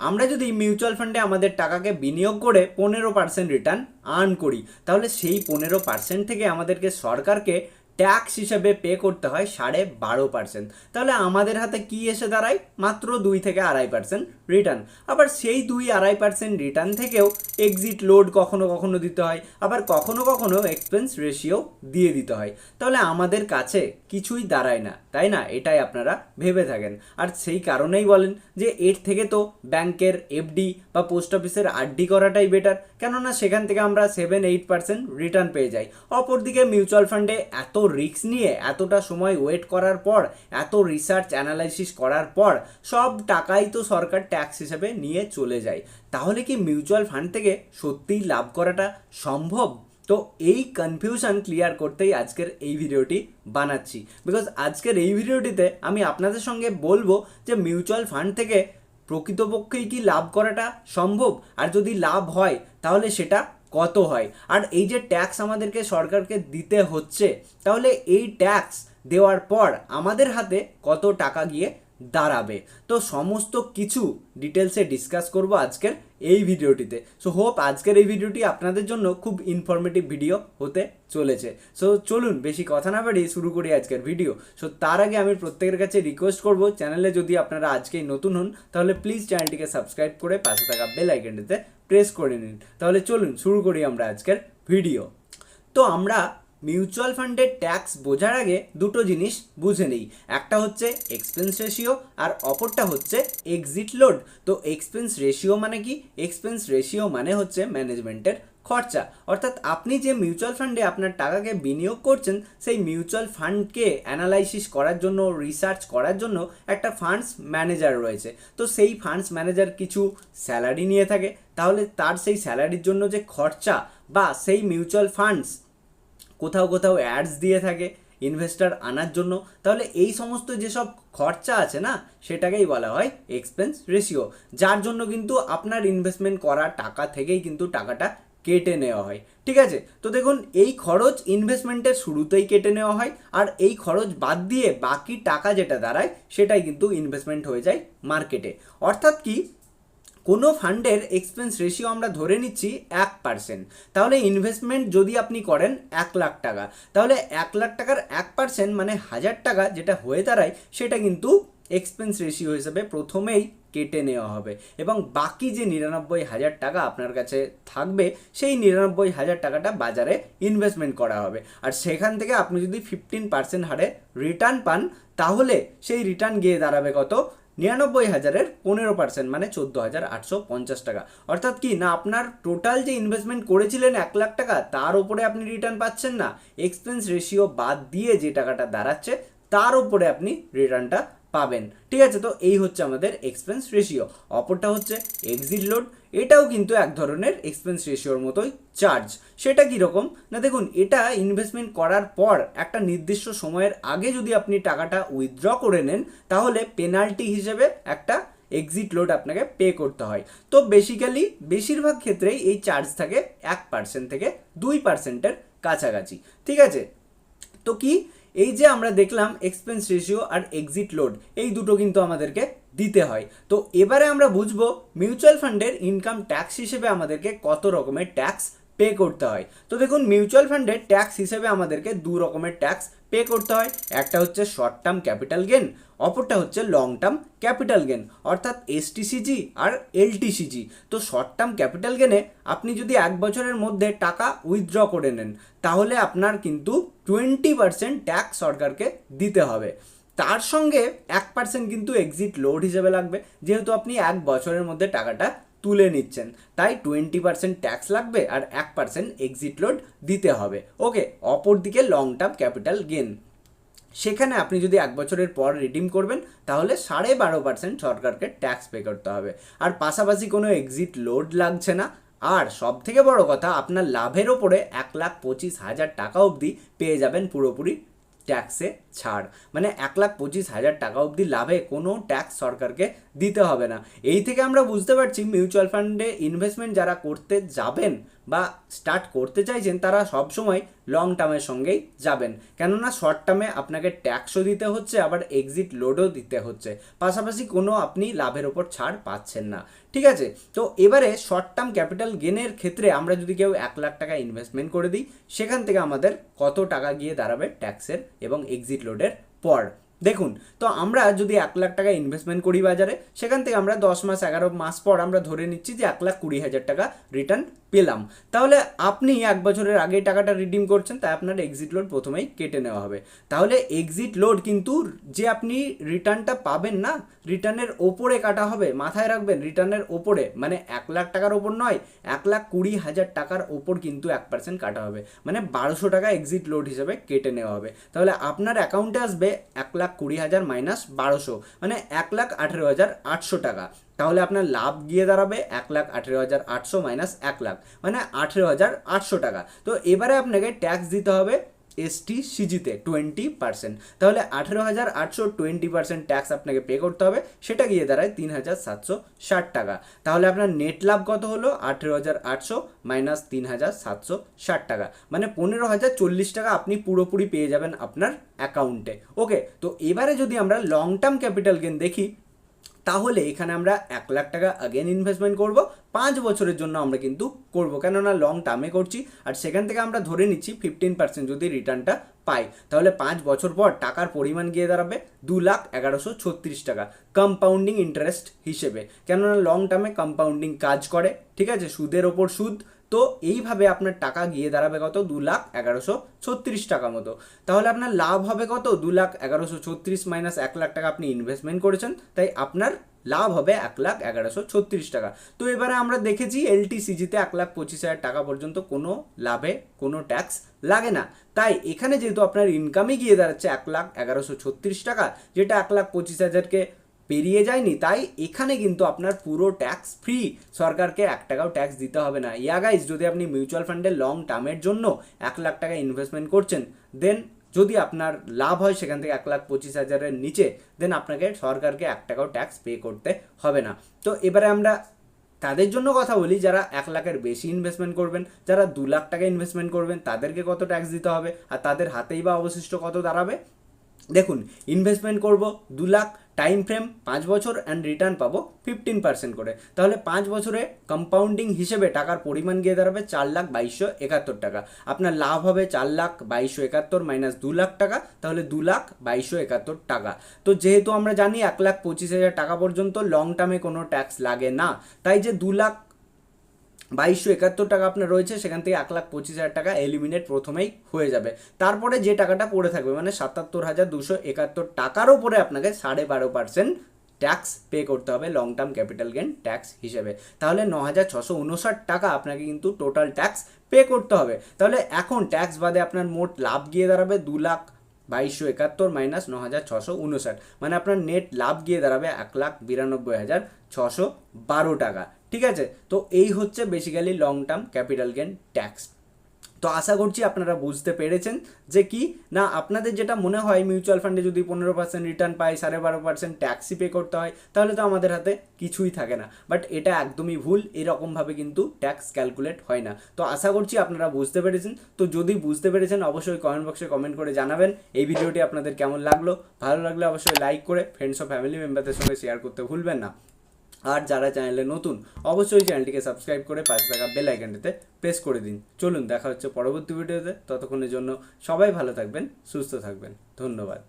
আমরা যদি মিউচুয়াল ফান্ডে আমাদের টাকাকে বিনিয়োগ করে পনেরো পার্সেন্ট রিটার্ন আর্ন করি, তাহলে সেই পনেরো পার্সেন্ট থেকে আমাদেরকে সরকারকে ট্যাক্স হিসেবে পে করতে হয় সাড়ে বারো পার্সেন্ট তাহলে আমাদের হাতে কি এসে দাঁড়ায়? মাত্র দুই থেকে আড়াই পার্সেন্ট রিটার্ন আবার সেই দুই আড়াই পার্সেন্ট রিটার্ন থেকেও এক্সিট লোড কখনো কখনো দিতে হয়, আবার কখনো কখনো এক্সপেন্স রেশিও দিয়ে দিতে হয়। তাহলে আমাদের কাছে কিছুই দাঁড়ায় না, তাই না? এটাই আপনারা ভেবে থাকেন। আর সেই কারণেই বলেন যে এর থেকে তো ব্যাংকের এফডি বা পোস্ট অফিসের আরডি করাটাই বেটার কেননা সেখান থেকে আমরা সেভেন এইট পার্সেন্ট রিটার্ন পেয়ে যাই। অপরদিকে মিউচুয়াল ফান্ডে এত রিস্ক নিয়ে, এতটা সময় ওয়েট করার পর, এত রিসার্চ অ্যানালাইসিস করার পর, সব টাকাই তো সরকার ট্যাক্স হিসেবে নিয়ে চলে যায়। তাহলে কি মিউচুয়াল ফান্ড থেকে সত্যিই লাভ করাটা সম্ভব? তো এই কনফিউশন ক্লিয়ার করতেই আজকের এই ভিডিওটি বানাচ্ছি। বিকজ আজকের এই ভিডিওটিতে আমি আপনাদের সঙ্গে বলব যে মিউচুয়াল ফান্ড থেকে প্রকৃতপক্ষেই কি লাভ করাটা সম্ভব? আর যদি লাভ হয়, তাহলে সেটা কত হয়? আর এই যে ট্যাক্স আমাদেরকে সরকারকে দিতে হচ্ছে, তাহলে এই ট্যাক্স দেওয়ার পর আমাদের হাতে কত টাকা গিয়ে দাঁড়াবে। তো সমস্ত কিছু ডিটেলসে ডিসকাস করব আজকের এই ভিডিওটিতে। সো হোপ আজকের এই ভিডিওটি আপনাদের জন্য খুব ইনফরমেটিভ ভিডিও হতে চলেছে। সো চলুন বেশি কথা না বাড়িয়ে শুরু করি আজকের ভিডিও সো তার আগে আমি প্রত্যেকের কাছে রিকোয়েস্ট করব চ্যানেলে যদি আপনারা আজকেই নতুন হন, তাহলে প্লিজ চ্যানেলটিকে সাবস্ক্রাইব করে পাশে থাকা বেল আইকনটিতে প্রেস করে নিন। তাহলে চলুন শুরু করি আমরা আজকের ভিডিও তো আমরা মিউচুয়াল ফান্ডের ট্যাক্স বোঝার আগে দুটো জিনিস বুঝে নেই। একটা হচ্ছে এক্সপেন্স রেশিও আর অপরটা হচ্ছে এক্সিট লোড তো এক্সপেন্স রেশিও মানে কি? এক্সপেন্স রেশিও মানে হচ্ছে ম্যানেজমেন্টের খরচা। অর্থাৎ আপনি যে মিউচুয়াল ফান্ডে আপনার টাকাকে বিনিয়োগ করছেন, সেই মিউচুয়াল ফান্ডকে অ্যানালাইসিস করার জন্য রিসার্চ করার জন্য একটা ফান্ডস ম্যানেজার রয়েছে। তো সেই ফান্ডস ম্যানেজার কিছু স্যালারি নিয়ে থাকে। তাহলে তার সেই স্যালারির জন্য যে খরচা বা সেই মিউচুয়াল ফান্ডস কোথাও কোথাও অ্যাডস দিয়ে থাকে ইনভেস্টার আনার জন্য। তাহলে এই সমস্ত যেসব খরচা আছে না, সেটাকেই বলা হয় এক্সপেন্স রেশিও যার জন্য কিন্তু আপনার ইনভেস্টমেন্ট করা টাকা থেকেই কিন্তু টাকাটা কেটে নেওয়া হয়। ঠিক আছে? তো দেখুন, এই খরচ ইনভেস্টমেন্টের শুরুতেই কেটে নেওয়া হয়, আর এই খরচ বাদ দিয়ে বাকি টাকা যেটা দাঁড়ায়, সেটাই কিন্তু ইনভেস্টমেন্ট হয়ে যায় মার্কেটে অর্থাৎ কি? কোনো ফান্ডের এক্সপেন্স রেশিও আমরা ধরে নিচ্ছি এক পার্সেন্ট তাহলে ইনভেস্টমেন্ট যদি আপনি করেন এক লাখ টাকা, তাহলে এক লাখ টাকার এক পার্সেন্ট মানে হাজার টাকা যেটা হয়ে দাঁড়ায়, সেটা কিন্তু এক্সপেন্স রেশিও হিসেবে প্রথমেই কেটে নেওয়া হবে। এবং বাকি যে নিরানব্বই হাজার টাকা আপনার কাছে থাকবে, সেই নিরানব্বই হাজার টাকাটা বাজারে ইনভেস্টমেন্ট করা হবে। আর সেখান থেকে আপনি যদি ফিফটিন পার্সেন্ট হারে রিটার্ন পান, তাহলে সেই রিটার্ন গিয়ে দাঁড়াবে কত? নিরানব্বই হাজারের পনেরো পার্সেন্ট মানে চোদ্দ হাজার আটশো পঞ্চাশ টাকা। অর্থাৎ কি না আপনার টোটাল যে ইনভেস্টমেন্ট করেছিলেন এক লাখ টাকা, তার উপরে আপনি রিটার্ন পাচ্ছেন না। এক্সপেন্স রেশিও বাদ দিয়ে যে টাকাটা দাঁড়াচ্ছে, তার উপরে আপনি রিটার্নটা পাবেন। ঠিক আছে, তো এই হচ্ছে আমাদের এক্সপেন্স রেশিও অপরটা হচ্ছে এক্সিট লোড এটাও কিন্তু এক ধরনের এক্সপেন্স রেশিওর মতোই চার্জ সেটা কীরকম? না, দেখুন, এটা ইনভেস্টমেন্ট করার পর একটা নির্দিষ্ট সময়ের আগে যদি আপনি টাকাটা উইথড্র করে নেন, তাহলে পেনাল্টি হিসেবে একটা এক্সিট লোড আপনাকে পে করতে হয়। তো বেসিক্যালি বেশিরভাগ ক্ষেত্রেই এই চার্জ থাকে এক পার্সেন্ট থেকে দুই পার্সেন্টের কাছাকাছি। ঠিক আছে? তো কি? এই যে আমরা দেখলাম এক্সপেন্স রেশিও আর এক্সিট লোড এই দুটো কিন্তু আমাদেরকে দিতে হয়। তো এবারে আমরা বুঝব মিউচুয়াল ফান্ডের ইনকাম ট্যাক্স হিসেবে আমাদেরকে কত রকমের ট্যাক্স পে করতে হয়। তো দেখুন মিউচুয়াল ফান্ডের ট্যাক্স হিসেবে আমাদেরকে দু রকমের ট্যাক্স পে করতে হয়। একটা হচ্ছে শর্ট টার্ম ক্যাপিটাল গেন অপরটা হচ্ছে লং টার্ম ক্যাপিটাল গেন অর্থাৎ এসটিসিজি আর এলটিসিজি তো শর্ট টার্ম ক্যাপিটাল গেনে আপনি যদি এক বছরের মধ্যে টাকা উইথড্র করে নেন, তাহলে আপনার কিন্তু টোয়েন্টি পার্সেন্ট ট্যাক্স সরকারকে দিতে হবে। তার সঙ্গে এক পার্সেন্ট কিন্তু এক্সিট লোড হিসেবে লাগবে। যেহেতু আপনি এক বছরের মধ্যে টাকাটা তুলে নিচ্ছেন। তাই টোয়েন্টি পার্সেন্ট ট্যাক্স লাগবে আর এক পার্সেন্ট এক্সিট লোড দিতে হবে। ওকে অপরদিকে লং টার্ম ক্যাপিটাল গেন সেখানে আপনি যদি এক বছরের পর রিডিম করবেন, তাহলে সাড়ে বারো পার্সেন্ট সরকারকে ট্যাক্স পে করতে হবে। আর পাশাপাশি কোনো এক্সিট লোড লাগছে না। আর সব থেকে বড় কথা, আপনার লাভের ওপরে এক লাখ পঁচিশ হাজার টাকা অবধি পেয়ে যাবেন পুরোপুরি ট্যাক্সে ছাড়। মানে এক লাখ পঁচিশ হাজার টাকা অবধি লাভে কোনো ট্যাক্স সরকারকে দিতে হবে না। এই থেকে আমরা বুঝতে পারছি মিউচুয়াল ফান্ডে ইনভেস্টমেন্ট যারা করতে যাবেন বা স্টার্ট করতে চাইছেন, তারা সবসময় লং টার্মের সঙ্গেই যাবেন। কেননা শর্ট টার্মে আপনাকে ট্যাক্সও দিতে হচ্ছে, আবার এক্সিট লোডও দিতে হচ্ছে। পাশাপাশি কোনো আপনি লাভের ওপর ছাড় পাচ্ছেন না। ঠিক আছে? তো এবারে শর্ট টার্ম ক্যাপিটাল গেনের ক্ষেত্রে আমরা যদি কেউ এক লাখ টাকা ইনভেস্টমেন্ট করে দিই, সেখান থেকে আমাদের কত টাকা গিয়ে দাঁড়াবে ট্যাক্সের এবং এক্সিট লোডের পর? দেখুন, তো আমরা যদি এক লাখ টাকা ইনভেস্টমেন্ট করি বাজারে, সেখান থেকে আমরা দশ মাস, এগারো মাস পর আমরা ধরে নিচ্ছি যে এক লাখ কুড়ি হাজার টাকা রিটার্ন পেলাম। তাহলে আপনি এক বছরের আগে টাকাটা রিডিম করছেন, তাই আপনার এক্সিট লোড প্রথমেই কেটে নেওয়া হবে। তাহলে এক্সিট লোড কিন্তু যে আপনি রিটার্নটা পাবেন না রিটার্নের ওপরে কাটা হবে, মাথায় রাখবেন রিটার্নের ওপরে মানে এক লাখ টাকার ওপর নয়, এক লাখ কুড়ি হাজার টাকার ওপর কিন্তু এক পার্সেন্ট কাটা হবে। মানে বারোশো টাকা এক্সিট লোড হিসেবে কেটে নেওয়া হবে। তাহলে আপনার অ্যাকাউন্টে আসবে এক লাখ কুড়ি হাজার মাইনাস বারোশো মানে এক লাখ আঠেরো হাজার আটশো টাকা। তাহলে আপনার লাভ গিয়ে দাঁড়াবে এক লাখ আঠেরো হাজার আটশো মাইনাস এক লাখ মানে আঠেরো হাজার আটশো টাকা। তো এবারে আপনাকে ট্যাক্স দিতে হবে এসটি সিজিতে টোয়েন্টি পার্সেন্ট তাহলে আঠেরো হাজার আটশো টোয়েন্টি পার্সেন্ট ট্যাক্স আপনাকে পে করতে হবে। সেটা গিয়ে দাঁড়ায় তিন হাজার সাতশো ষাট টাকা। তাহলে আপনার নেট লাভ কত হলো? আঠেরো হাজার আটশো মাইনাস তিন হাজার সাতশো ষাট টাকা। মানে পনেরো হাজার চল্লিশ টাকা আপনি পুরোপুরি পেয়ে যাবেন আপনার অ্যাকাউন্টে ওকে তো এবারে যদি আমরা লং টার্ম ক্যাপিটাল গেন দেখি তাহলে এখানে আমরা এক লাখ টাকা আগেন ইনভেস্টমেন্ট করব। পাঁচ বছরের জন্য আমরা কিন্তু করব। কেননা লং টার্মে করছি। আর সেখান থেকে আমরা ধরে নিচ্ছি ফিফটিন পার্সেন্ট যদি রিটার্নটা পাই। তাহলে পাঁচ বছর পর টাকার পরিমাণ গিয়ে দাঁড়াবে দু লাখ এগারোশো ছত্রিশ টাকা কম্পাউন্ডিং ইন্টারেস্ট হিসেবে। কেননা লং টার্মে কম্পাউন্ডিং কাজ করে। ঠিক আছে? সুদের ওপর সুদ তো এইভাবে আপনার টাকা গিয়ে দাঁড়াবে কত? দু লাখ এগারোশো ছত্রিশ টাকা মতো। তাহলে আপনার লাভ হবে কত? দু লাখ এগারোশো ছত্রিশ মাইনাস এক লাখ টাকা আপনি ইনভেস্টমেন্ট করেছেন, তাই আপনার লাভ হবে এক লাখ এগারোশো ছত্রিশ টাকা। তো এবারে আমরা দেখেছি এলটিসিজিতে এক লাখ পঁচিশ হাজার টাকা পর্যন্ত কোনো লাভে, কোনো ট্যাক্স লাগে না। তাই এখানে যেহেতু আপনার ইনকামই গিয়ে দাঁড়াচ্ছে এক লাখ এগারোশো ছত্রিশ টাকা, যেটা এক লাখ পঁচিশ হাজারকে পেরিয়ে যায়নি, তাই এখানে কিন্তু আপনার পুরো ট্যাক্স ফ্রি সরকারকে এক টাকাও ট্যাক্স দিতে হবে না। ইয়া গাইজ যদি আপনি মিউচুয়াল ফান্ডে লং টার্মের জন্য এক লাখ টাকা ইনভেস্টমেন্ট করছেন দেন যদি আপনার লাভ হয় সেখান থেকে এক লাখ পঁচিশ হাজারের নিচে দেন আপনাকে সরকারকে এক টাকাও ট্যাক্স পে করতে হবে না। তো এবারে আমরা তাদের জন্য কথা বলি, যারা এক লাখের বেশি ইনভেস্টমেন্ট করবেন, যারা দু লাখ টাকা ইনভেস্টমেন্ট করবেন, তাদেরকে কত ট্যাক্স দিতে হবে? আর তাদের হাতেই বা অবশিষ্ট কত দাঁড়াবে? দেখুন ইনভেস্টমেন্ট করব দু লাখ টাইম ফ্রেম পাঁচ বছর অ্যান্ড রিটার্ন পাবো ফিফটিন পার্সেন্ট করে। তাহলে পাঁচ বছরে কম্পাউন্ডিং হিসেবে টাকার পরিমাণ গিয়ে দাঁড়াবে চার লাখ বাইশশো একাত্তর টাকা। আপনার লাভ হবে চার লাখ বাইশশো একাত্তর মাইনাস দু লাখ টাকা, তাহলে দু লাখ বাইশশো একাত্তর টাকা। তো যেহেতু আমরা জানি এক লাখ পঁচিশ হাজার টাকা পর্যন্ত লং টার্মে কোনো ট্যাক্স লাগে না, তাই যে দু লাখ বাইশশো একাত্তর টাকা আপনার রয়েছে, সেখান থেকে এক লাখ পঁচিশ হাজার টাকা এলিমিনেট প্রথমেই হয়ে যাবে। তারপরে যে টাকাটা পড়ে থাকবে মানে সাতাত্তর হাজার দুশো একাত্তর টাকার ওপরে আপনাকে সাড়ে বারো পার্সেন্ট ট্যাক্স পে করতে হবে long term capital gain tax হিসেবে। তাহলে ন হাজার ছশো উনষাট টাকা আপনাকে কিন্তু টোটাল ট্যাক্স পে করতে হবে। তাহলে এখন ট্যাক্স বাদে আপনার মোট লাভ গিয়ে দাঁড়াবে দু লাখ বাইশশো একাত্তর মাইনাস ন হাজার ছশো উনষাট। মানে আপনার নেট লাভ গিয়ে দাঁড়াবে এক লাখ বিরানব্বই হাজার ছশো বারো টাকা। ঠিক আছে? তো এই হচ্ছে basically long term capital gain tax তো আশা করছি আপনারা বুঝতে পেরেছেন যে কি? না, আপনাদের যেটা মনে হয় মিউচুয়াল ফান্ডে যদি পনেরো পার্সেন্ট রিটার্ন পাই, সাড়ে বারো পার্সেন্ট ট্যাক্সই পে করতে হয়, তাহলে তো আমাদের হাতে কিছুই থাকে না। বাট এটা একদমই ভুল এরকমভাবে কিন্তু ট্যাক্স ক্যালকুলেট হয় না। তো আশা করছি আপনারা বুঝতে পেরেছেন। তো যদি বুঝতে পেরেছেন, অবশ্যই কমেন্ট বক্সে কমেন্ট করে জানাবেন। এই ভিডিওটি আপনাদের কেমন লাগল? ভালো লাগলে অবশ্যই লাইক করে ফ্রেন্ডস ও ফ্যামিলি মেম্বারদের সঙ্গে শেয়ার করতে ভুলবেন না। আর যারা চ্যানেলে নতুন, অবশ্যই চ্যানেলটিকে সাবস্ক্রাইব করে পাশে থাকা বেল আইকনটিতে প্রেস করে দিন। চলুন, দেখা হচ্ছে পরবর্তী ভিডিওতে ততক্ষণের জন্য সবাই ভালো থাকবেন, সুস্থ থাকবেন। ধন্যবাদ।